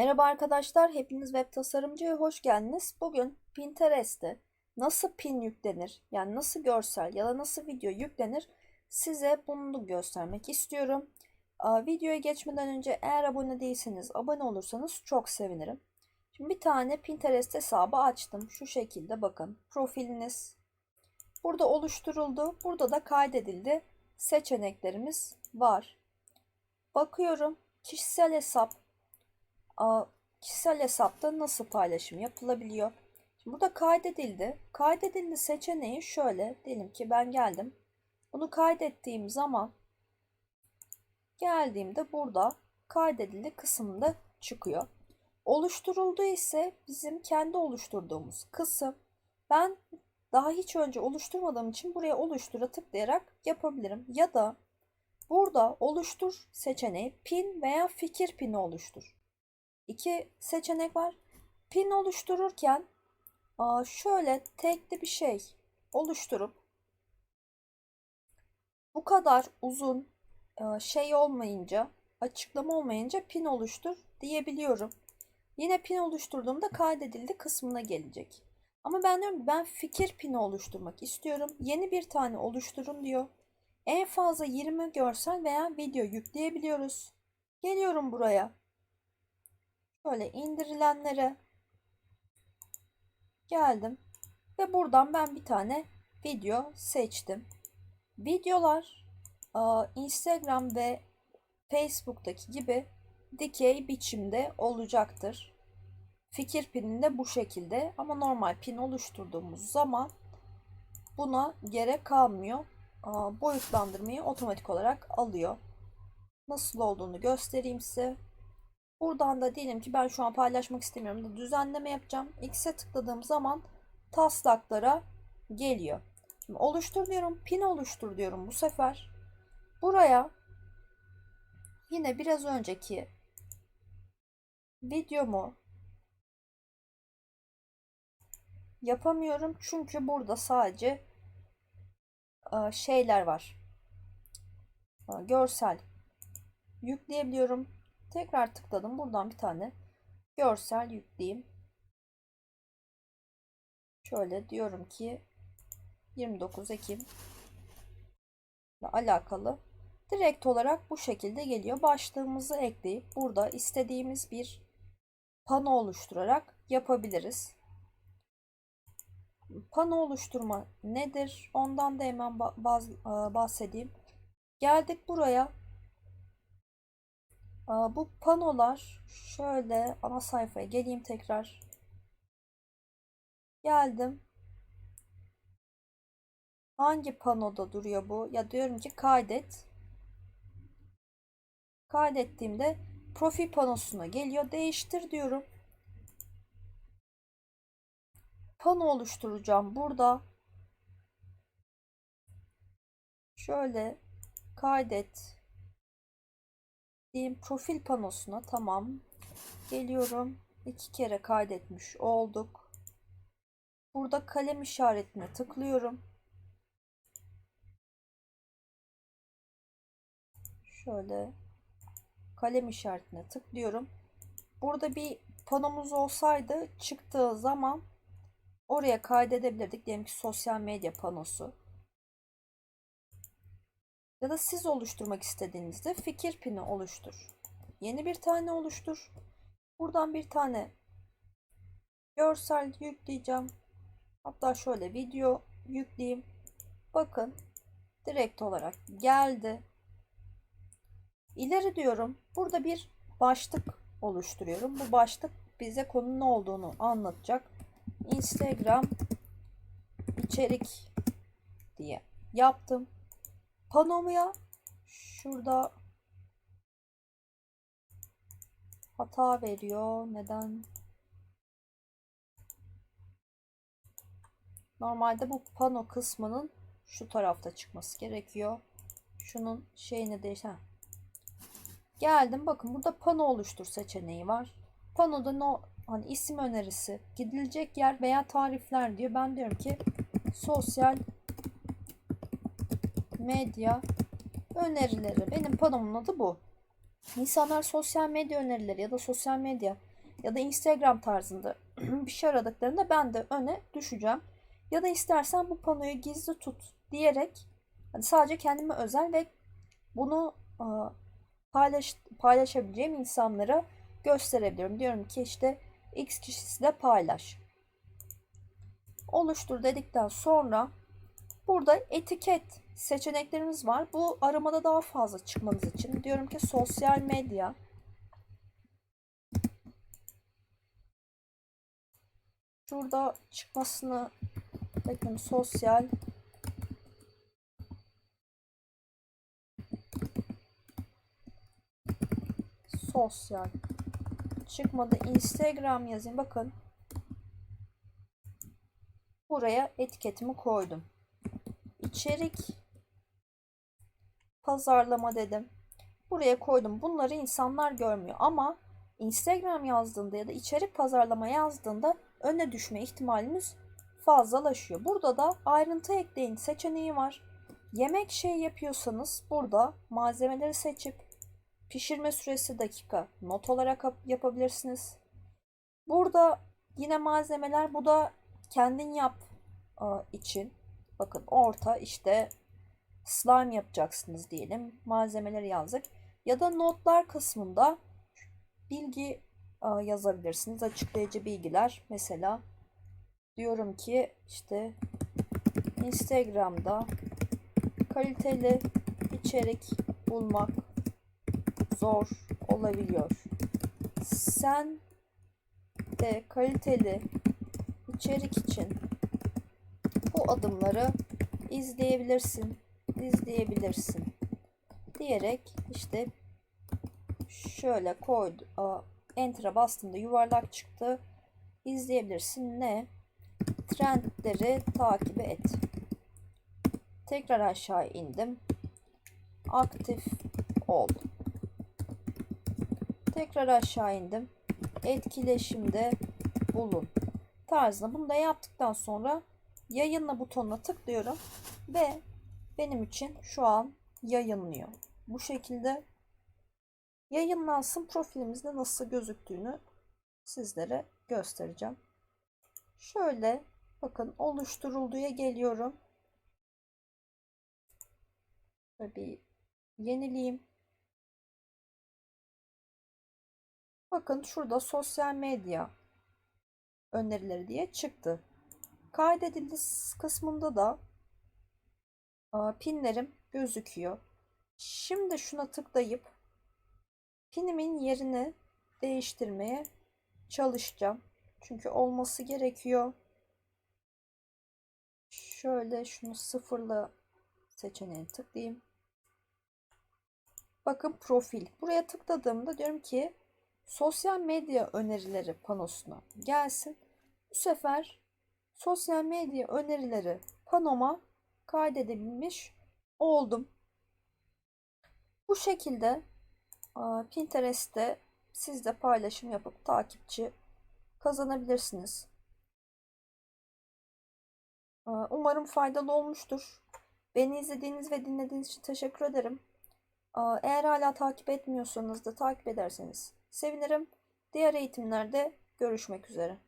Merhaba arkadaşlar, hepiniz web tasarımcıya hoş geldiniz. Bugün Pinterest'te nasıl pin yüklenir, yani nasıl görsel ya da nasıl video yüklenir size bunu göstermek istiyorum. Videoya geçmeden önce eğer abone değilseniz abone olursanız çok sevinirim. Şimdi bir tane Pinterest hesabı açtım. Şu şekilde bakın. Profiliniz burada oluşturuldu. Burada da kaydedildi. Seçeneklerimiz var. Bakıyorum. Kişisel hesap kişisel hesapta nasıl paylaşım yapılabiliyor? Şimdi burada kaydedildi. Kaydedildi seçeneği şöyle. Diyelim ki ben geldim. Bunu kaydettiğim zaman geldiğimde burada kaydedildi kısmında çıkıyor. Oluşturuldu ise bizim kendi oluşturduğumuz kısım. Ben daha hiç önce oluşturmadığım için buraya oluştura tıklayarak yapabilirim. Ya da burada oluştur seçeneği pin veya fikir pini oluştur iki seçenek var. Pin oluştururken şöyle tekli bir şey oluşturup bu kadar uzun şey olmayınca açıklama olmayınca pin oluştur diyebiliyorum. Yine pin oluşturduğumda kaydedildi kısmına gelecek. Ama ben diyorum ben fikir pini oluşturmak istiyorum. Yeni bir tane oluşturun diyor. En fazla 20 görsel veya video yükleyebiliyoruz. Geliyorum buraya. Şöyle indirilenlere geldim ve buradan ben bir tane video seçtim. Videolar Instagram ve Facebook'taki gibi dikey biçimde olacaktır. Fikir pininde bu şekilde ama normal pin oluşturduğumuz zaman buna gerek kalmıyor. Boyutlandırmayı otomatik olarak alıyor. Nasıl olduğunu göstereyim size. Buradan da diyelim ki ben şu an paylaşmak istemiyorum da düzenleme yapacağım. X'e tıkladığım zaman taslaklara geliyor. Şimdi oluştur diyorum. Pin oluştur diyorum bu sefer. Buraya yine biraz önceki videomu yapamıyorum. Çünkü burada sadece e, şeyler var. E, görsel yükleyebiliyorum Tekrar tıkladım. Buradan bir tane görsel yükleyeyim. Şöyle diyorum ki 29 Ekim ile alakalı direkt olarak bu şekilde geliyor. Başlığımızı ekleyip burada istediğimiz bir pano oluşturarak yapabiliriz. Pano oluşturma nedir? Ondan da hemen bahsedeyim. Geldik buraya bu panolar şöyle ana sayfaya geleyim tekrar. Geldim. Hangi panoda duruyor bu? Ya diyorum ki kaydet. Kaydettiğimde profil panosuna geliyor. Değiştir diyorum. Pano oluşturacağım burada. Şöyle kaydet diyeyim profil panosuna tamam. Geliyorum. iki kere kaydetmiş olduk. Burada kalem işaretine tıklıyorum. Şöyle kalem işaretine tıklıyorum. Burada bir panomuz olsaydı çıktığı zaman oraya kaydedebilirdik. Diyelim ki sosyal medya panosu ya da siz oluşturmak istediğinizde fikir pini oluştur. Yeni bir tane oluştur. Buradan bir tane görsel yükleyeceğim. Hatta şöyle video yükleyeyim. Bakın direkt olarak geldi. İleri diyorum. Burada bir başlık oluşturuyorum. Bu başlık bize konunun ne olduğunu anlatacak. Instagram içerik diye yaptım. Panomuya şurada hata veriyor. Neden? Normalde bu pano kısmının şu tarafta çıkması gerekiyor. Şunun şeyini değiştir. Geldim bakın burada pano oluştur seçeneği var. Panoda no hani isim önerisi, gidilecek yer veya tarifler diyor. Ben diyorum ki sosyal medya önerileri. Benim panomun adı bu. İnsanlar sosyal medya önerileri ya da sosyal medya ya da Instagram tarzında bir şey aradıklarında ben de öne düşeceğim. Ya da istersen bu panoyu gizli tut diyerek hani sadece kendime özel ve bunu e, paylaş, paylaşabileceğim insanlara gösterebilirim. Diyorum ki işte X kişisi de paylaş. Oluştur dedikten sonra burada etiket seçeneklerimiz var. Bu aramada daha fazla çıkmanız için diyorum ki sosyal medya Şurada çıkmasını bekliyorum. Sosyal sosyal çıkmadı. Instagram yazayım. Bakın. Buraya etiketimi koydum. İçerik pazarlama dedim. Buraya koydum. Bunları insanlar görmüyor ama Instagram yazdığında ya da içerik pazarlama yazdığında öne düşme ihtimalimiz fazlalaşıyor. Burada da ayrıntı ekleyin seçeneği var. Yemek şey yapıyorsanız burada malzemeleri seçip pişirme süresi dakika not olarak yapabilirsiniz. Burada yine malzemeler bu da kendin yap için. Bakın orta işte slime yapacaksınız diyelim. Malzemeleri yazdık. Ya da notlar kısmında bilgi yazabilirsiniz. Açıklayıcı bilgiler. Mesela diyorum ki işte Instagram'da kaliteli içerik bulmak zor olabiliyor. Sen de kaliteli içerik için bu adımları izleyebilirsin, izleyebilirsin diyerek işte şöyle koydu. Enter'a bastığımda yuvarlak çıktı. İzleyebilirsin. Ne? Trendleri takip et. Tekrar aşağı indim. Aktif ol. Tekrar aşağı indim. Etkileşimde bulun. Tarzında bunu da yaptıktan sonra yayınla butonuna tıklıyorum ve benim için şu an yayınlıyor. Bu şekilde yayınlansın profilimizde nasıl gözüktüğünü sizlere göstereceğim. Şöyle bakın oluşturulduya geliyorum. Bir yenileyim. Bakın şurada sosyal medya önerileri diye çıktı. Kaydedildi kısmında da pinlerim gözüküyor. Şimdi şuna tıklayıp pinimin yerini değiştirmeye çalışacağım. Çünkü olması gerekiyor. Şöyle şunu sıfırla seçeneğini tıklayayım. Bakın profil. Buraya tıkladığımda diyorum ki sosyal medya önerileri panosuna gelsin. Bu sefer sosyal medya önerileri panoma kaydedebilmiş oldum. Bu şekilde Pinterest'te siz de paylaşım yapıp takipçi kazanabilirsiniz. Umarım faydalı olmuştur. Beni izlediğiniz ve dinlediğiniz için teşekkür ederim. Eğer hala takip etmiyorsanız da takip ederseniz sevinirim. Diğer eğitimlerde görüşmek üzere.